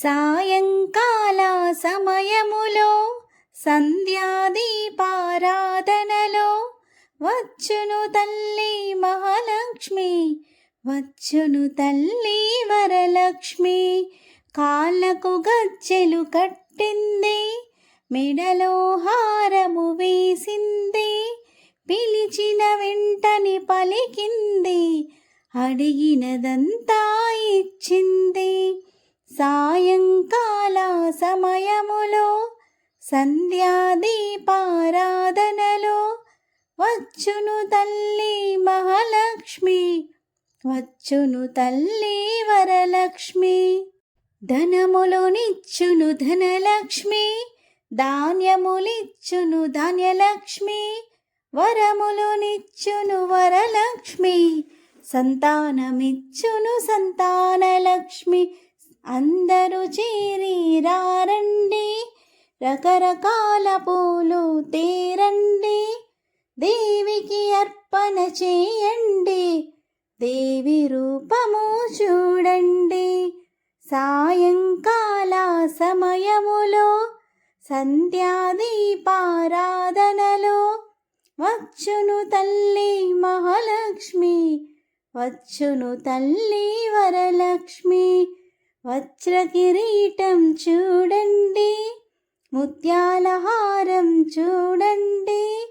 సాయంకాల సమయములో సంధ్యాదీపారాధనలో వచ్చును తల్లి మహాలక్ష్మి వచ్చును తల్లి వరలక్ష్మి. కాళ్ళకు గజ్జెలు కట్టింది మెడలో హారము వేసింది పిలిచిన వెంటని పలికింది అడిగినదంతా ఇచ్చింది. సాయంకాల సమయములో సంధ్యాదీపారాధనలో వచ్చును తల్లి మహాలక్ష్మి వచ్చును తల్లి వరలక్ష్మి. ధనములోనిచ్చును ధనలక్ష్మి ధాన్యములిచ్చును ధాన్యలక్ష్మి వరములునిచ్చును వరలక్ష్మి. సంతానమిచ్చును సంతానలక్ష్మి. అందరూ చేరి రారండి రకరకాల పూలు తేరండి. దేవికి అర్పణ చేయండి. దేవి రూపము చూడండి. సాయంకాల సమయములో సంధ్యాదీపారాధనలో వచ్చును తల్లి మహాలక్ష్మి వచ్చును తల్లి వరలక్ష్మి. వజ్ర కిరీటం చూడండి ముత్యాల హారం చూడండి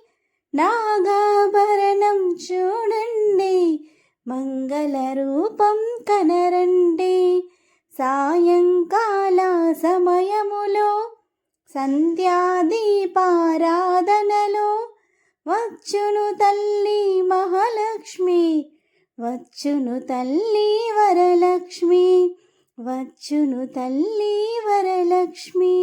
నాగాభరణం చూడండి మంగళ రూపం కనరండి. సాయంకాల సమయములో సంధ్యాదీపారాధనలో వచ్చును తల్లి మహాలక్ష్మి వచ్చును తల్లి వరలక్ష్మి. వచ్చును తల్లి వరలక్ష్మి.